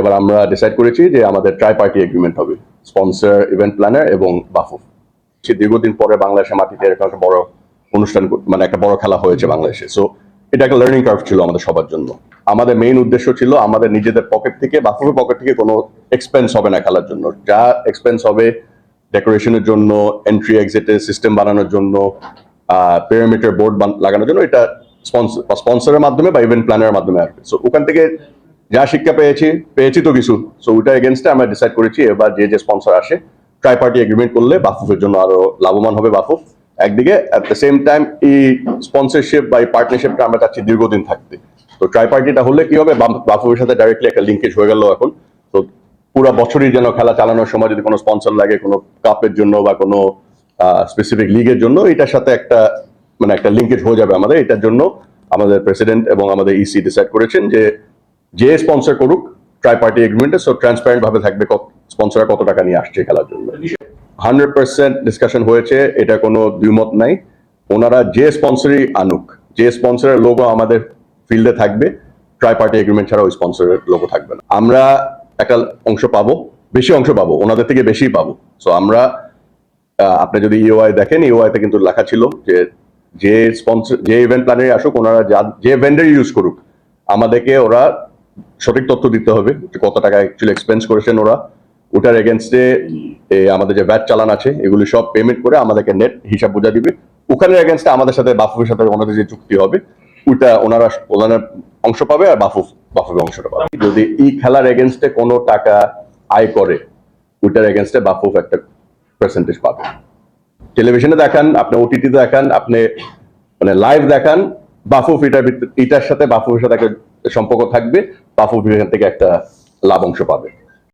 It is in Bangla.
এবার আমরা ডিসাইড করেছি যে আমাদের ট্রাই পার্টি এগ্রিমেন্ট হবে স্পন্সর ইভেন্ট প্ল্যানার এবং বাফুফ। সে দীর্ঘদিন পরে বাংলাদেশের মাটিতে এরকম একটা বড় অনুষ্ঠান মানে একটা বড় খেলা হয়েছে বাংলাদেশে। সো এটা একটা লার্নিং কার্ভ ছিল আমাদের সবার জন্য। আমাদের মেইন উদ্দেশ্য ছিল আমাদের নিজেদের পকেট থেকে, বাফুফের পকেট থেকে কোনো এক্সপেন্স হবে না খেলার জন্য। যা এক্সপেন্স হবে ডেকোরেশনের জন্য এন্ট্রি এক্সিটের সিস্টেম বানানোর জন্য পিরামিটার বোর্ড লাগানোর জন্য, এটা স্পন্সর স্পন্সরের মাধ্যমে বা ইভেন্ট প্ল্যানের মাধ্যমে আসবে। সো ওখান থেকে যা শিক্ষা পেয়েছি পেয়েছি তো কিছু। সো ওইটা এগেনস্টে আমরা ডিসাইড করেছি, এবার যে যে স্পন্সর আসে ট্রাই পার্টি এগ্রিমেন্ট করলে বাফুফের জন্য আরও লাভবান হবে বাফুফ। একদিকে অ্যাট দ্য সেম টাইম এই স্পন্সরশিপ বা এই পার্টনারশিপটা আমরা চাচ্ছি দীর্ঘদিন থাকতে। তো ট্রাই পার্টিটা হলে কি হবে? বাফুফের সাথে ডাইরেক্টলি একটা লিঙ্কেজ হয়ে গেল এখন। তো পুরো বছরই যেন খেলা চালানোর সময় যদি কোনো স্পন্সর লাগে, কোনো কাপের জন্য বা কোনো স্পেসিফিক লিগের জন্য, এটার সাথে একটা মানে একটা লিঙ্কেজ হয়ে যাবে আমাদের। এটার জন্য আমাদের প্রেসিডেন্ট এবং আমাদের ইসি ডিসাইড করেছেন যে যে স্পন্সর করুক ট্রাই পার্টি এগ্রিমেন্টে সো ট্রান্সপারেন্ট ভাবে থাকবে স্পন্সররা কত টাকা নিয়ে আসছে খেলার জন্য। হান্ড্রেড পার্সেন্ট ডিসকাশন হয়েছে, এটা কোনো দ্বিমত নাই। ওনারা যে স্পন্সরই আনুক, যে স্পন্সরের লোগো আমাদের ফিল্ডে থাকবে ট্রাই পার্টি এগ্রিমেন্ট ছাড়া ওই স্পন্সরের লোগো থাকবে না। আমরা একটা অংশ পাবো, বেশি অংশ পাবো, ওনাদের থেকে বেশি পাবো। সো আমরা আপনি যদি ইওআই দেখেন ইওআই তে কিন্তু লেখা ছিল যে যে স্পন্সর যে ইভেন্ট প্ল্যানারই আসুক, ওনারা যা- যে ভেন্ডার ইউজ করুক, আমাদেরকে ওরা সঠিক তথ্য দিতে হবে কত টাকা অ্যাকচুয়ালি এক্সপেন্স করেছেন ওরা। ওটার এগেনস্টে আমাদের যে ব্যাট চালান আছে, এগুলি সব পেমেন্ট করে আমাদেরকে নেট হিসাব বোঝা দিবে। ওখানের এগেনস্টে আমাদের সাথে, বাফুফের সাথে ওনাদের যে চুক্তি হবে ওটা ওনারা ওনারা অংশ পাবে আর বাফুফ, বাফুফের অংশটা পাবে। যদি এই খেলার এগেনস্টে কোনো টাকা আয় করে ওটার এগেনস্টে বাফুফ একটা পার্সেন্টেজ পাবে। টেলিভিশনে দেখান, আপনি ওটিটিতে দেখান, আপনি মানে লাইভ দেখান, বাফুফ এটার এটার সাথে বাফুফের সাথে একটা সম্পর্ক থাকবে। বাফুফ এখান থেকে একটা লাভ অংশ পাবে।